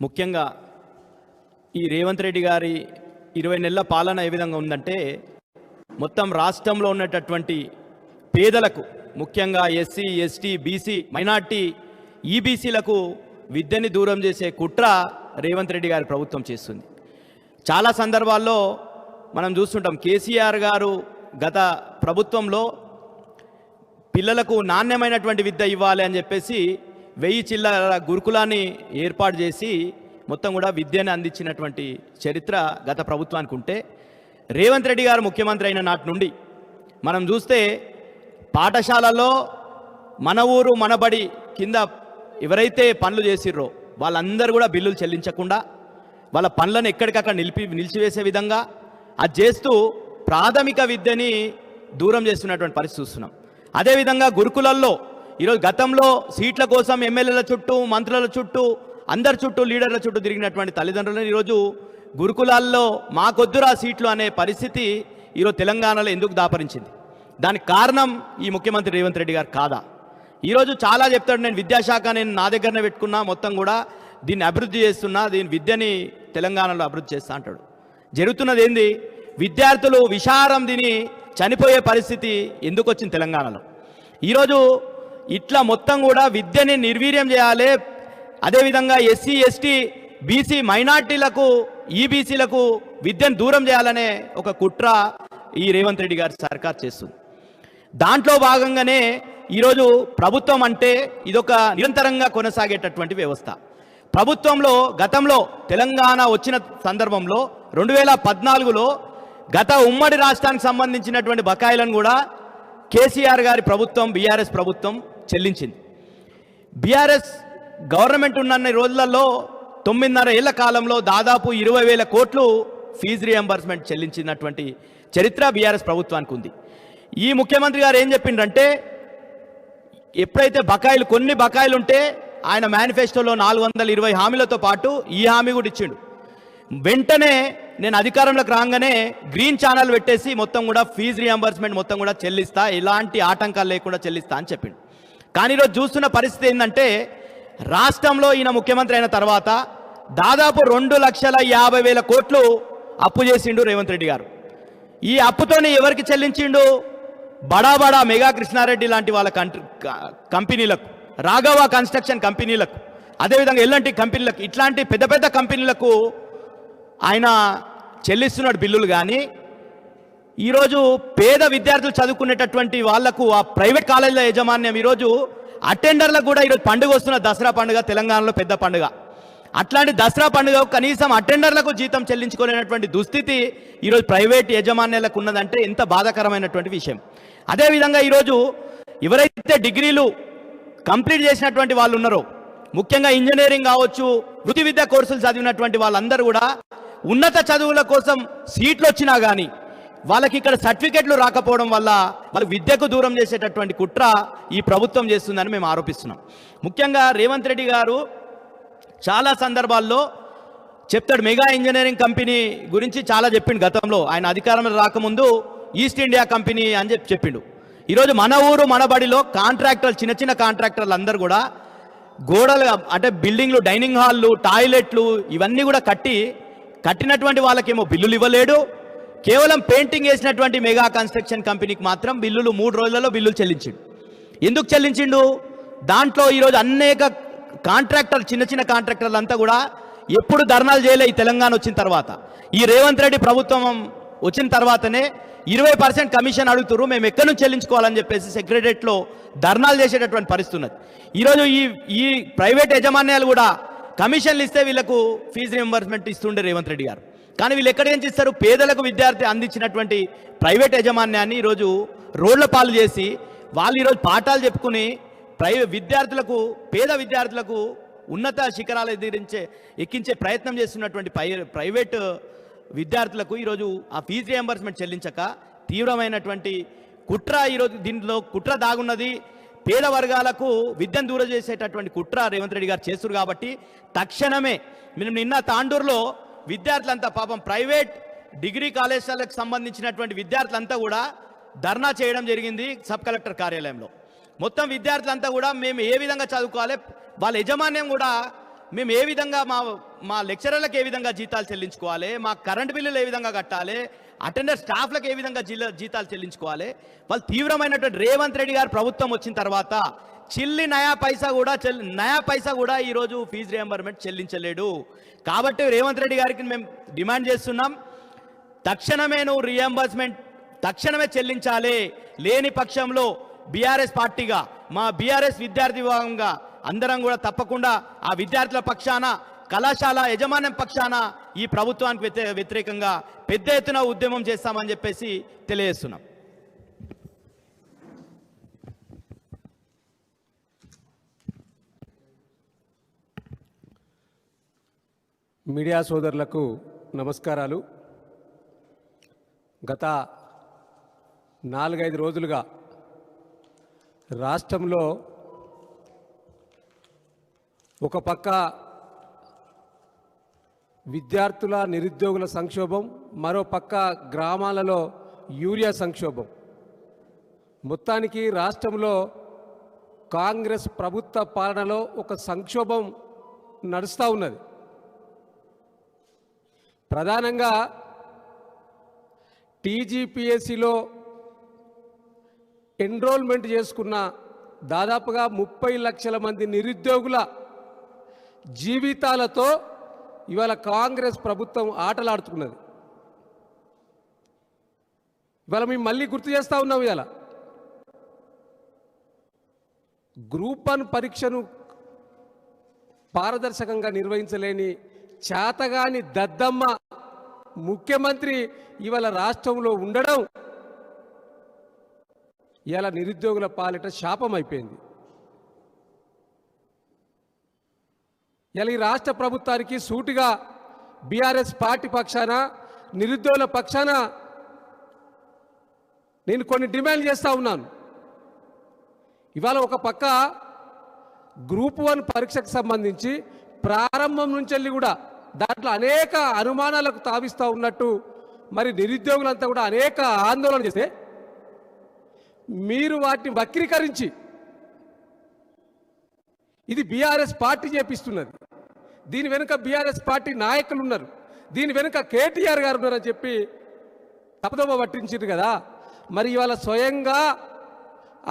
ముఖ్యంగా ఈ రేవంత్ రెడ్డి గారి ఇరవై నెలల పాలన ఏ విధంగా ఉందంటే మొత్తం రాష్ట్రంలో ఉన్నటటువంటి పేదలకు ముఖ్యంగా ఎస్సీ ఎస్టీ బీసీ మైనార్టీ ఈబీసీలకు విద్యని దూరం చేసే కుట్ర రేవంత్ రెడ్డి గారి ప్రభుత్వం చేస్తుంది. చాలా సందర్భాల్లో మనం చూస్తుంటాం కేసీఆర్ గారు గత ప్రభుత్వంలో పిల్లలకు నాణ్యమైనటువంటి విద్య ఇవ్వాలి అని చెప్పేసి వెయ్యి చిల్లర గురుకులాన్ని ఏర్పాటు చేసి మొత్తం కూడా విద్యను అందించినటువంటి చరిత్ర గత ప్రభుత్వానికి ఉంటే రేవంత్ రెడ్డి గారు ముఖ్యమంత్రి అయిన నాటి నుండి మనం చూస్తే పాఠశాలలో మన ఊరు మనబడి కింద ఎవరైతే పనులు చేసిర్రో వాళ్ళందరూ కూడా బిల్లులు చెల్లించకుండా వాళ్ళ పనులను ఎక్కడికక్కడ నిలిపి నిలిచివేసే విధంగా అది చేస్తూ ప్రాథమిక విద్యని దూరం చేస్తున్నటువంటి పరిస్థితి చూస్తున్నాం. అదేవిధంగా గురుకులల్లో ఈరోజు గతంలో సీట్ల కోసం ఎమ్మెల్యేల చుట్టూ మంత్రుల చుట్టూ అందరి చుట్టూ లీడర్ల చుట్టూ తిరిగినటువంటి తల్లిదండ్రులను ఈరోజు గురుకులాల్లో మాకొద్దురా సీట్లు అనే పరిస్థితి ఈరోజు తెలంగాణలో ఎందుకు దాపరించింది? దానికి కారణం ఈ ముఖ్యమంత్రి రేవంత్ రెడ్డి గారు కాదా? ఈరోజు చాలా చెప్తాడు నేను విద్యాశాఖ నేను నా దగ్గరనే పెట్టుకున్నా మొత్తం కూడా దీన్ని అభివృద్ధి చేస్తున్నా దీని విద్యని తెలంగాణలో అభివృద్ధి చేస్తా అంటాడు. జరుగుతున్నది ఏంది? విద్యార్థులు విషారం తిని చనిపోయే పరిస్థితి ఎందుకు వచ్చింది తెలంగాణలో? ఈరోజు ఇట్లా మొత్తం కూడా విద్యని నిర్వీర్యం చేయాలి. అదేవిధంగా ఎస్సీ ఎస్టీ బీసీ మైనార్టీలకు ఈబీసీలకు విద్యను దూరం చేయాలనే ఒక కుట్ర ఈ రేవంత్ రెడ్డి గారి సర్కార్ చేస్తుంది. దాంట్లో భాగంగానే ఈరోజు ప్రభుత్వం అంటే ఇదొక నిరంతరంగా కొనసాగేటటువంటి వ్యవస్థ. ప్రభుత్వంలో గతంలో తెలంగాణ వచ్చిన సందర్భంలో రెండు వేల పద్నాలుగులో గత ఉమ్మడి రాష్ట్రానికి సంబంధించినటువంటి బకాయిలను కూడా కేసీఆర్ గారి ప్రభుత్వం బీఆర్ఎస్ ప్రభుత్వం చెల్లించింది. బీఆర్ఎస్ గవర్నమెంట్ ఉన్న రోజులలో తొమ్మిదిన్నర ఏళ్ళ కాలంలో దాదాపు ఇరవై వేల కోట్లు ఫీజు రియంబర్స్మెంట్ చెల్లించినటువంటి చరిత్ర బీఆర్ఎస్ ప్రభుత్వానికి ఉంది. ఈ ముఖ్యమంత్రి గారు ఏం చెప్పిండంటే ఎప్పుడైతే బకాయిలు కొన్ని బకాయిలు ఉంటే ఆయన మేనిఫెస్టోలో నాలుగు వందల ఇరవై హామీలతో పాటు ఈ హామీ కూడా ఇచ్చిండు. వెంటనే నేను అధికారంలోకి రాగానే గ్రీన్ ఛానల్ పెట్టేసి మొత్తం కూడా ఫీజు రియంబర్స్మెంట్ మొత్తం కూడా చెల్లిస్తా ఎలాంటి ఆటంకాలు లేకుండా చెల్లిస్తా అని చెప్పిండు. కానీ ఈరోజు చూస్తున్న పరిస్థితి ఏంటంటే రాష్ట్రంలో ఈయన ముఖ్యమంత్రి అయిన తర్వాత దాదాపు రెండు లక్షల యాభై వేల కోట్లు అప్పు చేసిండు రేవంత్ రెడ్డి గారు. ఈ అప్పుతోని ఎవరికి చెల్లించిండు? బడా బడా మెగా కృష్ణారెడ్డి లాంటి వాళ్ళ కంపెనీలకు రాఘవ కన్స్ట్రక్షన్ కంపెనీలకు అదేవిధంగా ఎలాంటి కంపెనీలకు ఇట్లాంటి పెద్ద పెద్ద కంపెనీలకు ఆయన చెల్లిస్తున్నాడు బిల్లులు కానీ ఈరోజు పేద విద్యార్థులు చదువుకునేటటువంటి వాళ్ళకు ఆ ప్రైవేట్ కాలేజీల యాజమాన్యం ఈరోజు అటెండర్లకు కూడా ఈరోజు పండుగ వస్తున్న దసరా పండుగ తెలంగాణలో పెద్ద పండుగ. అట్లాంటి దసరా పండుగ కనీసం అటెండర్లకు జీతం చెల్లించుకోలేనటువంటి దుస్థితి ఈరోజు ప్రైవేట్ యాజమాన్యాలకు ఉన్నదంటే ఎంత బాధాకరమైనటువంటి విషయం. అదేవిధంగా ఈరోజు ఎవరైతే డిగ్రీలు కంప్లీట్ చేసినటువంటి వాళ్ళు ఉన్నారో ముఖ్యంగా ఇంజనీరింగ్ కావచ్చు వృత్తి విద్యా కోర్సులు చదివినటువంటి వాళ్ళందరూ కూడా ఉన్నత చదువుల కోసం సీట్లు వచ్చినా కానీ వాళ్ళకి ఇక్కడ సర్టిఫికెట్లు రాకపోవడం వల్ల వాళ్ళ విద్యకు దూరం చేసేటటువంటి కుట్ర ఈ ప్రభుత్వం చేస్తుందని మేము ఆరోపిస్తున్నాం. ముఖ్యంగా రేవంత్ రెడ్డి గారు చాలా సందర్భాల్లో చెప్తాడు మెగా ఇంజనీరింగ్ కంపెనీ గురించి చాలా చెప్పిండు గతంలో. ఆయన అధికారంలో రాకముందు ఈస్ట్ ఇండియా కంపెనీ అని చెప్పి చెప్పిండు. ఈరోజు మన ఊరు మన బడిలో కాంట్రాక్టర్లు చిన్న చిన్న కాంట్రాక్టర్లు అందరూ కూడా గోడలు అంటే బిల్డింగ్లు డైనింగ్ హాల్లు టాయిలెట్లు ఇవన్నీ కూడా కట్టి కట్టినటువంటి వాళ్ళకేమో బిల్లులు ఇవ్వలేడు. కేవలం పెయింటింగ్ వేసినటువంటి మెగా కన్స్ట్రక్షన్ కంపెనీకి మాత్రం బిల్లులు మూడు రోజులలో బిల్లులు చెల్లించిండు. ఎందుకు చెల్లించిండు? దాంట్లో ఈరోజు అనేక కాంట్రాక్టర్ చిన్న చిన్న కాంట్రాక్టర్లు అంతా కూడా ఎప్పుడు ధర్నాలు చేయలే ఈ తెలంగాణ వచ్చిన తర్వాత. ఈ రేవంత్ రెడ్డి ప్రభుత్వం వచ్చిన తర్వాతనే ఇరవై పర్సెంట్ కమిషన్ అడుగుతున్నారు మేము ఎక్కడి నుంచి చెల్లించుకోవాలని చెప్పేసి సెక్రటరియట్లో ధర్నాలు చేసేటటువంటి పరిస్థితి ఉన్నది. ఈరోజు ఈ ఈ ప్రైవేట్ యాజమాన్యాలు కూడా కమిషన్లు ఇస్తే వీళ్ళకు ఫీజు రియంబర్స్మెంట్ ఇస్తుండే రేవంత్ రెడ్డి గారు. కానీ వీళ్ళు ఎక్కడి నుంచి ఇస్తారు? పేదలకు విద్యార్థి అందించినటువంటి ప్రైవేట్ యాజమాన్యాన్ని ఈరోజు రోడ్ల పాలు చేసి వాళ్ళు ఈరోజు పాఠాలు చెప్పుకుని ప్రైవే విద్యార్థులకు పేద విద్యార్థులకు ఉన్నత శిఖరాలు ఎదిరించే ఎక్కించే ప్రయత్నం చేస్తున్నటువంటి పై ప్రైవేటు విద్యార్థులకు ఈరోజు ఆ ఫీజు రియంబర్స్మెంట్ చెల్లించక తీవ్రమైనటువంటి కుట్ర ఈరోజు దీంట్లో కుట్ర దాగున్నది. పేద వర్గాలకు విద్యను దూరం చేసేటటువంటి కుట్ర రేవంత్ రెడ్డి గారు చేస్తున్నారు కాబట్టి తక్షణమే మేము నిన్న తాండూరులో విద్యార్థులంతా పాపం ప్రైవేట్ డిగ్రీ కాలేజీలకు సంబంధించినటువంటి విద్యార్థులంతా కూడా ధర్నా చేయడం జరిగింది సబ్ కలెక్టర్ కార్యాలయంలో. మొత్తం విద్యార్థులంతా కూడా మేము ఏ విధంగా చదువుకోవాలి వాళ్ళ యజమాన్యం కూడా మేము ఏ విధంగా మా మా లెక్చరర్లకు ఏ విధంగా జీతాలు చెల్లించుకోవాలి మా కరెంట్ బిల్లులు ఏ విధంగా కట్టాలి అటెండర్ స్టాఫ్లకు ఏ విధంగా జీల జీతాలు చెల్లించుకోవాలి? వాళ్ళు తీవ్రమైనటువంటి రేవంత్ రెడ్డి గారు ప్రభుత్వం వచ్చిన తర్వాత చిల్లి నయా పైసా కూడా చెల్లి నయా పైసా కూడా ఈరోజు ఫీజు రియంబర్మెంట్ చెల్లించలేడు. కాబట్టి రేవంత్ రెడ్డి గారికి మేము డిమాండ్ చేస్తున్నాం తక్షణమే నువ్వు రియంబర్స్మెంట్ తక్షణమే చెల్లించాలి. లేని పక్షంలో బీఆర్ఎస్ పార్టీగా మా బీఆర్ఎస్ విద్యార్థి విభాగంగా అందరం కూడా తప్పకుండా ఆ విద్యార్థుల పక్షాన కళాశాల యజమాన్యం పక్షాన ఈ ప్రభుత్వానికి వ్యతిరే- వ్యతిరేకంగా పెద్ద ఎత్తున ఉద్యమం చేస్తామని చెప్పేసి తెలియజేస్తున్నాం. మీడియా సోదరులకు నమస్కారాలు. గత నాలుగైదు రోజులుగా రాష్ట్రంలో ఒక పక్క విద్యార్థుల నిరుద్యోగుల సంక్షోభం మరో పక్క గ్రామాలలో యూరియా సంక్షోభం. మొత్తానికి రాష్ట్రంలో కాంగ్రెస్ ప్రభుత్వ పాలనలో ఒక సంక్షోభం నడుస్తూ ఉన్నది. ప్రధానంగా టీజీపీఎస్సిలో ఎన్రోల్మెంట్ చేసుకున్న దాదాపుగా ముప్పై లక్షల మంది నిరుద్యోగుల జీవితాలతో ఇవాళ కాంగ్రెస్ ప్రభుత్వం ఆటలాడుతున్నది. ఇవాళ మేము మళ్ళీ గుర్తు చేస్తూ ఉన్నాం ఇవాళ. గ్రూప్ వన్ పరీక్షను పారదర్శకంగా నిర్వహించలేని చేతగాని దద్దమ్మ ముఖ్యమంత్రి ఇవాళ రాష్ట్రంలో ఉండడం ఇలా నిరుద్యోగుల పాలిట శాపం అయిపోయింది ఇలా ఈ రాష్ట్ర ప్రభుత్వానికి సూటిగా బీఆర్ఎస్ పార్టీ పక్షాన నిరుద్యోగుల పక్షాన నేను కొన్ని డిమాండ్ చేస్తూ ఉన్నాను. ఇవాళ ఒక పక్క గ్రూప్ వన్ పరీక్షకు సంబంధించి ప్రారంభం నుంచి వెళ్ళి కూడా దాంట్లో అనేక అనుమానాలకు తావిస్తూ ఉన్నట్టు మరి నిరుద్యోగులంతా కూడా అనేక ఆందోళన చేస్తే మీరు వాటిని వక్రీకరించి ఇది బీఆర్ఎస్ పార్టీ చేపిస్తున్నది. దీని వెనుక బీఆర్ఎస్ పార్టీ నాయకులు ఉన్నారు దీని వెనుక కేటీఆర్ గారు ఉన్నారని చెప్పి తపదోబ పట్టించారు కదా. మరి ఇవాళ స్వయంగా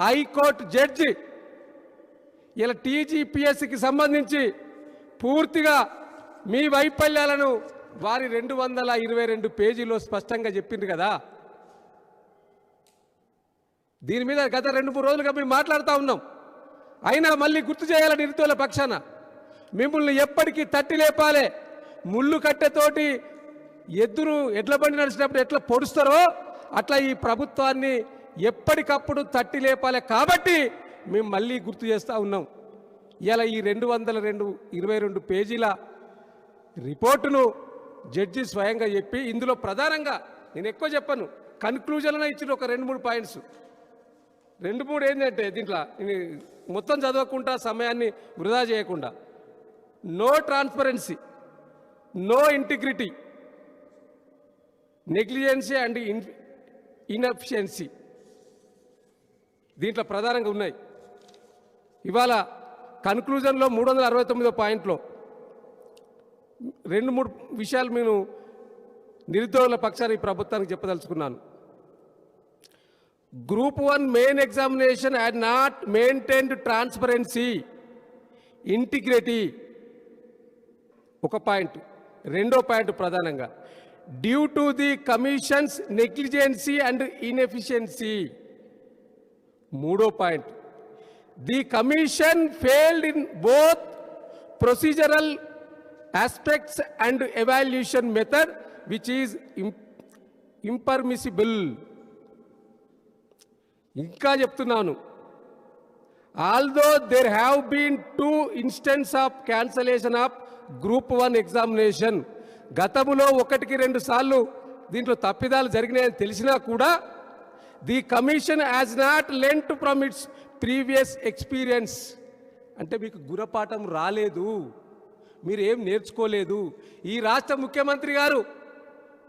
హైకోర్టు జడ్జి ఇలా టీజీపీఎస్సికి సంబంధించి పూర్తిగా మీ వైఫల్యాలను వారి రెండు వందల ఇరవై రెండు పేజీలో స్పష్టంగా చెప్పింది కదా. దీని మీద గత రెండు మూడు రోజులుగా మేము మాట్లాడుతూ ఉన్నాం. అయినా మళ్ళీ గుర్తు చేయాలని నిరుద్యోగుల పక్షాన. మిమ్మల్ని ఎప్పటికీ తట్టి లేపాలే. ముళ్ళు కట్టెతోటి ఎద్దును ఎడ్ల బండి నడిచినప్పుడు ఎట్లా పొడుస్తారో అట్లా ఈ ప్రభుత్వాన్ని ఎప్పటికప్పుడు తట్టి లేపాలి. కాబట్టి మేము మళ్ళీ గుర్తు చేస్తూ ఉన్నాం. ఇలా ఈ రెండు వందల రెండు ఇరవై రెండు పేజీల రిపోర్టును జడ్జి స్వయంగా చెప్పి ఇందులో ప్రధానంగా నేను ఎక్కువ చెప్పను. కన్క్లూజన్లో ఇచ్చిన ఒక రెండు మూడు పాయింట్స్. రెండు మూడు ఏంటంటే దీంట్లో మొత్తం చదవకుండా సమయాన్ని వృధా చేయకుండా. No transparency no integrity negligency and in inefficiency దీంట్లో ప్రధానంగా ఉన్నాయి. ఇవాళ కన్క్లూజన్లో మూడు వందల అరవై తొమ్మిదో పాయింట్లో రెండు మూడు విషయాలు నేను నిరుద్యోగుల పక్షాన్ని ప్రభుత్వానికి చెప్పదలుచుకున్నాను. Group one main examination had not maintained transparency integrity ఒక పాయింట్. రెండో పాయింట్ ప్రధానంగా. Due to the commissions negligency and inefficiency మూడో point. The commission failed in both procedural aspects and evaluation method which is impermissible ఇంకా చెప్తున్నాను. Although there have been two instance of cancellation of group one examination గతములో ఒకటికి రెండు సార్లు దీంట్లో తప్పిదాలు జరిగినాయని తెలిసినా కూడా the commission as not lent from its previous experience అంటే మీకు గురపాఠం రాలేదు. మీరు ఏం నేర్చుకోలేదు. ఈ రాష్ట్ర ముఖ్యమంత్రి గారు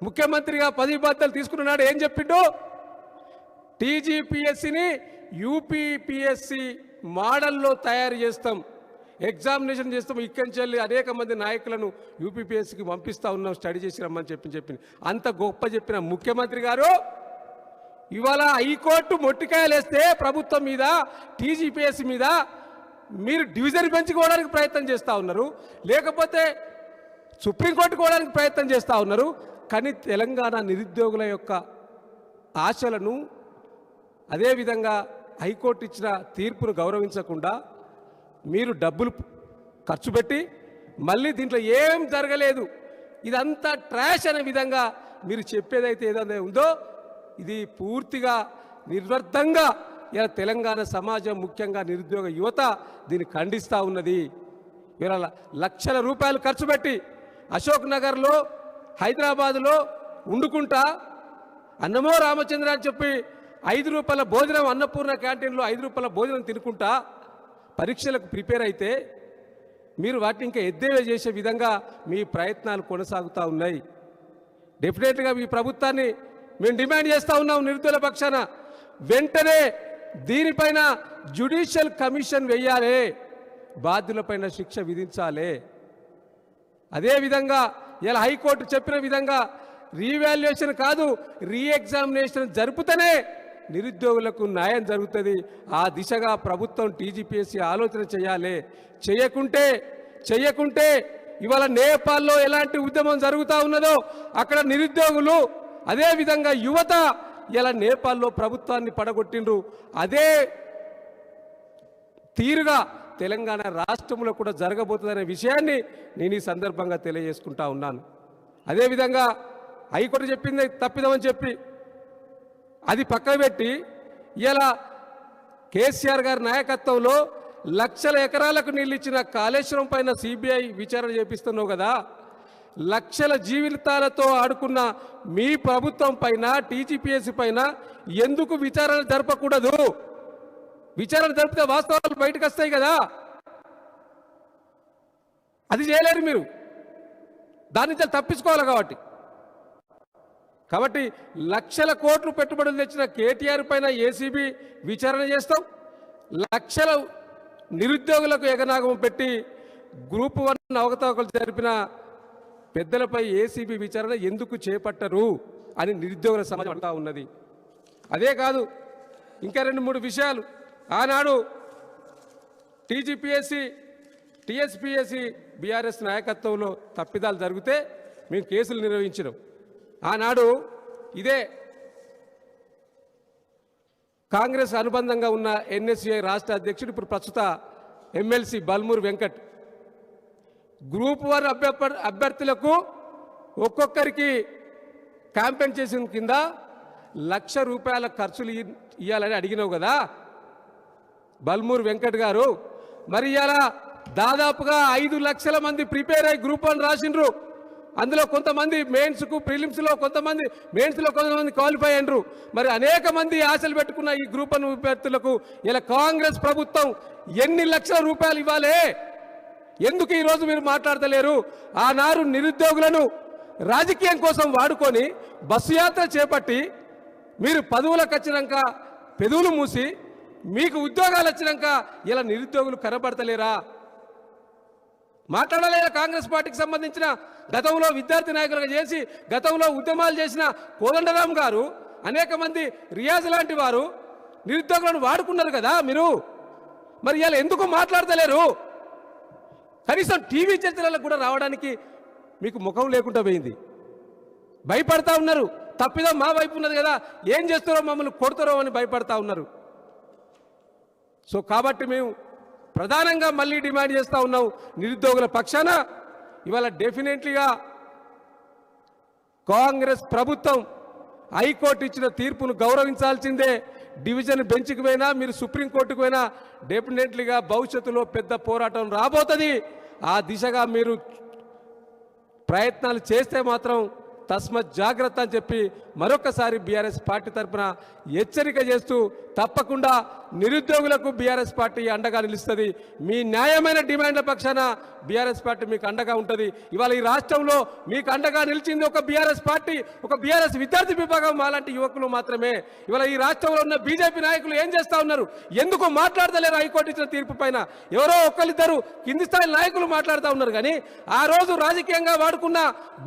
ముఖ్యమంత్రిగా పదవి బాధ్యతలు తీసుకున్నాడు ఏం చెప్పిండో టీజీపీఎస్సిని యూపీపీఎస్సి మోడల్లో తయారు చేస్తాం. ఎగ్జామినేషన్ చేస్తాం. ఇక్కడి నుంచి వెళ్ళి అనేక మంది నాయకులను యూపీపీఎస్సీకి పంపిస్తా ఉన్నాం. స్టడీ చేసి రమ్మని చెప్పి చెప్పింది అంత గొప్ప చెప్పిన ముఖ్యమంత్రి గారు ఇవాళ హైకోర్టు మొట్టికాయలేస్తే ప్రభుత్వం మీద టీజీపీఎస్సి మీద మీరు డివిజన్ పెంచుకోవడానికి ప్రయత్నం చేస్తూ ఉన్నారు. లేకపోతే సుప్రీంకోర్టు కోవడానికి ప్రయత్నం చేస్తూ ఉన్నారు. కానీ తెలంగాణ నిరుద్యోగుల యొక్క ఆశలను అదేవిధంగా హైకోర్టు ఇచ్చిన తీర్పును గౌరవించకుండా మీరు డబ్బులు ఖర్చు పెట్టి మళ్ళీ దీంట్లో ఏం జరగలేదు ఇదంతా ట్రాష్ అనే విధంగా మీరు చెప్పేదైతే ఏదైతే ఉందో ఇది పూర్తిగా నిర్వర్ధంగా ఇలా తెలంగాణ సమాజం ముఖ్యంగా నిరుద్యోగ యువత దీన్ని ఖండిస్తూ ఉన్నది. ఇవాళ లక్షల రూపాయలు ఖర్చు పెట్టి అశోక్ నగర్లో హైదరాబాదులో ఉండుకుంటా అన్నమో రామచంద్ర అని చెప్పి ఐదు రూపాయల భోజనం అన్నపూర్ణ క్యాంటీన్లో ఐదు రూపాయల భోజనం తినుకుంటా పరీక్షలకు ప్రిపేర్ అయితే మీరు వాటిని ఇంకా ఎద్దేవే చేసే విధంగా మీ ప్రయత్నాలు కొనసాగుతూ ఉన్నాయి. డెఫినెట్గా మీ ప్రభుత్వాన్ని మేము డిమాండ్ చేస్తూ ఉన్నాం నిరుద్యోగ పక్షాన. వెంటనే దీనిపైన జ్యుడిషియల్ కమిషన్ వెయ్యాలే బాధ్యులపైన శిక్ష విధించాలి. అదేవిధంగా ఇలా హైకోర్టు చెప్పిన విధంగా రీవాల్యుయేషన్ కాదు రీఎగ్జామినేషన్ జరుపుతనే జరుపుతూనే నిరుద్యోగులకు న్యాయం జరుగుతుంది. ఆ దిశగా ప్రభుత్వం టీజీపీఎస్సీ ఆలోచన చేయాలి. చేయకుంటే చేయకుంటే ఇవాళ నేపాల్లో ఎలాంటి ఉద్యమం జరుగుతూ ఉన్నదో అక్కడ నిరుద్యోగులు అదేవిధంగా యువత ఇలా నేపాల్లో ప్రభుత్వాన్ని పడగొట్టిండ్రు. అదే తీరుగా తెలంగాణ రాష్ట్రంలో కూడా జరగబోతుందనే విషయాన్ని నేను ఈ సందర్భంగా తెలియజేసుకుంటా ఉన్నాను. అదేవిధంగా హైకోర్టు చెప్పింది తప్పిదమని చెప్పి అది పక్కన పెట్టి ఇలా కేసీఆర్ గారి నాయకత్వంలో లక్షల ఎకరాలకు నీళ్ళు ఇచ్చిన కాళేశ్వరం పైన సిబిఐ విచారణ చేపిస్తున్నావు కదా. లక్షల జీవితాలతో ఆడుకున్న మీ ప్రభుత్వం పైన టీజీపీఎస్సీ పైన ఎందుకు విచారణ జరపకూడదు? విచారణ జరిపితే వాస్తవాలు బయటకు వస్తాయి కదా. అది చేయలేరు మీరు. దాని నుంచి తప్పించుకోవాలి కాబట్టి. కాబట్టి లక్షల కోట్లు పెట్టుబడులు తెచ్చిన కేటీఆర్ పైన ఏసీబీ విచారణ చేస్తాం. లక్షల నిరుద్యోగులకు ఎగనాగం పెట్టి గ్రూప్ వన్ అవకతవకలు జరిపిన పెద్దలపై ఏసీబీ విచారణ ఎందుకు చేపట్టరు అని నిరుద్యోగుల సమాజం అంటా ఉన్నది. అదే కాదు ఇంకా రెండు మూడు విషయాలు. ఆనాడు టీజీపీఎస్సి టీఎస్పీఎస్సి బీఆర్ఎస్ నాయకత్వంలో తప్పిదాలు జరిగితే మేము కేసులు నిర్వహించినాం. ఆనాడు ఇదే కాంగ్రెస్ అనుబంధంగా ఉన్న ఎన్ఎస్యుఐ రాష్ట్ర అధ్యక్షుడు ఇప్పుడు ప్రస్తుత MLC Balmoor Venkat. Group one అభ్యర్థ అభ్యర్థులకు ఒక్కొక్కరికి క్యాంపెయిన్ చేసిన కింద లక్ష రూపాయల ఖర్చులు ఇవ్వాలని అడిగినావు కదా? బల్మూర్ వెంకట్ గారు మరి ఇలా దాదాపుగా ఐదు లక్షల మంది ప్రిపేర్ అయ్యి గ్రూప్ వన్ రాసిండ్రు. అందులో కొంతమంది మెయిన్స్కు ప్రిలిమ్స్లో కొంతమంది మెయిన్స్లో కొంతమంది క్వాలిఫై అయినరు. మరి అనేక మంది ఆశలు పెట్టుకున్న ఈ గ్రూప్ వన్ విద్యార్థులకు ఇలా కాంగ్రెస్ ప్రభుత్వం ఎన్ని లక్షల రూపాయలు ఇవ్వాలే? ఎందుకు ఈరోజు మీరు మాట్లాడతలేరు? ఆనాడు నిరుద్యోగులను రాజకీయం కోసం వాడుకొని బస్సు యాత్ర చేపట్టి మీరు పదవులకు వచ్చినాక పెదవులు మూసి మీకు ఉద్యోగాలు వచ్చినాక ఇలా నిరుద్యోగులు కనబడతలేరా? మాట్లాడలేదా కాంగ్రెస్ పార్టీకి సంబంధించిన గతంలో విద్యార్థి నాయకులుగా చేసి గతంలో ఉద్యమాలు చేసిన కోదండరాం గారు అనేక మంది రియాజ్ లాంటి వారు నిరుద్యోగులను వాడుకున్నారు కదా మీరు. మరి ఇలా ఎందుకు మాట్లాడతలేరు? కనీసం టీవీ చర్చలకు కూడా రావడానికి మీకు ముఖం లేకుండా పోయింది. భయపడతా ఉన్నారు. తప్పిదం మా వైపు ఉన్నది కదా. ఏం చేస్తారో మమ్మల్ని కొడతారో అని భయపడతా ఉన్నారు. సో కాబట్టి మేము ప్రధానంగా మళ్ళీ డిమాండ్ చేస్తూ ఉన్నాం. నిరుద్యోగుల పక్షాన ఇవాళ డెఫినెట్లీగా కాంగ్రెస్ ప్రభుత్వం హైకోర్టు ఇచ్చిన తీర్పును గౌరవించాల్సిందే. డివిజన్ బెంచ్కి పోయినా మీరు సుప్రీంకోర్టుకు పోయినా డెఫినెట్లీగా భవిష్యత్తులో పెద్ద పోరాటం రాబోతుంది. ఆ దిశగా మీరు ప్రయత్నాలు చేస్తే మాత్రం తస్మత్ జాగ్రత్త అని చెప్పి మరొకసారి బీఆర్ఎస్ పార్టీ తరఫున హెచ్చరిక చేస్తూ తప్పకుండా నిరుద్యోగులకు బీఆర్ఎస్ పార్టీ అండగా నిలుస్తుంది. మీ న్యాయమైన డిమాండ్ల పక్షాన బీఆర్ఎస్ పార్టీ మీకు అండగా ఉంటుంది. ఇవాళ ఈ రాష్ట్రంలో మీకు అండగా నిలిచింది ఒక బీఆర్ఎస్ పార్టీ ఒక బీఆర్ఎస్ విద్యార్థి విభాగం మాలాంటి యువకులు మాత్రమే. ఇవాళ ఈ రాష్ట్రంలో ఉన్న బీజేపీ నాయకులు ఏం చేస్తా ఉన్నారు? ఎందుకు మాట్లాడతలేరు హైకోర్టు ఇచ్చిన తీర్పు పైన? ఎవరో ఒకరిద్దరు కింది స్థాయి నాయకులు మాట్లాడుతూ ఉన్నారు కానీ ఆ రోజు రాజకీయంగా వాడుకున్న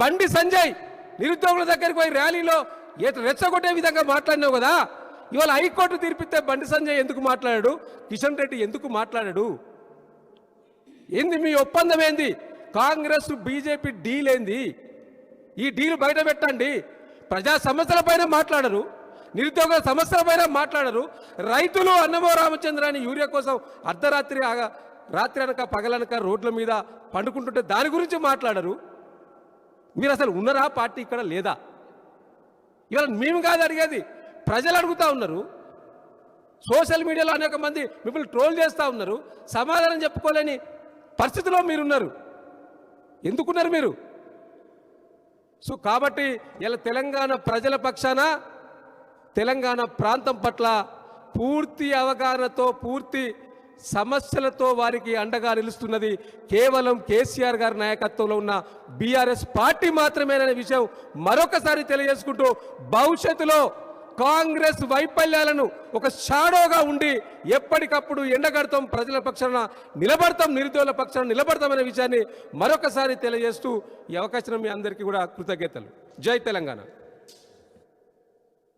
బండి సంజయ్ నిరుద్యోగుల దగ్గరికి పోయి ర్యాలీలో రెచ్చగొట్టే విధంగా మాట్లాడినావు కదా. ఇవాళ హైకోర్టు తీర్పిస్తే బండి సంజయ్ ఎందుకు మాట్లాడాడు? కిషన్ రెడ్డి ఎందుకు మాట్లాడాడు? ఏంది మీ ఒప్పందం ఏంది? కాంగ్రెస్ బీజేపీ డీల్ ఏంది? ఈ డీల్ బయట పెట్టండి. ప్రజా సమస్యలపైన మాట్లాడరు. నిరుద్యోగ సమస్యలపైన మాట్లాడరు. రైతులు అన్నమో రామచంద్రాన్ని యూరియా కోసం అర్ధరాత్రి ఆగ- రాత్రి అనక పగలనక రోడ్ల మీద పండుకుంటుంటే దాని గురించి మాట్లాడరు. మీరు అసలు ఉన్నారా పార్టీ ఇక్కడ లేదా? ఇవాళ మేము కాదు అడిగేది. ప్రజలు అడుగుతా ఉన్నారు. సోషల్ మీడియాలో అనేక మంది మిమ్మల్ని ట్రోల్ చేస్తూ ఉన్నారు. సమాధానం చెప్పుకోలేని పరిస్థితిలో మీరున్నారు. ఎందుకున్నారు మీరు? సో కాబట్టి ఇలా తెలంగాణ ప్రజల పక్షాన తెలంగాణ ప్రాంతం పట్ల పూర్తి అవగాహనతో పూర్తి సమస్యలతో వారికి అండగా నిలుస్తున్నది కేవలం కేసీఆర్ గారి నాయకత్వంలో ఉన్న బీఆర్ఎస్ పార్టీ మాత్రమేననే విషయం మరొకసారి తెలియజేసుకుంటూ భవిష్యత్తులో కాంగ్రెస్ వైఫల్యాలను ఒక షాడోగా ఉండి ఎప్పటికప్పుడు ఎండగడతాం ప్రజల పక్షాన నిలబడతాం నిరుద్యోగుల పక్షాన నిలబడతామనే విషయాన్ని మరొకసారి తెలియజేస్తూ ఈ అవకాశం మీ అందరికీ కూడా కృతజ్ఞతలు. జై తెలంగాణ.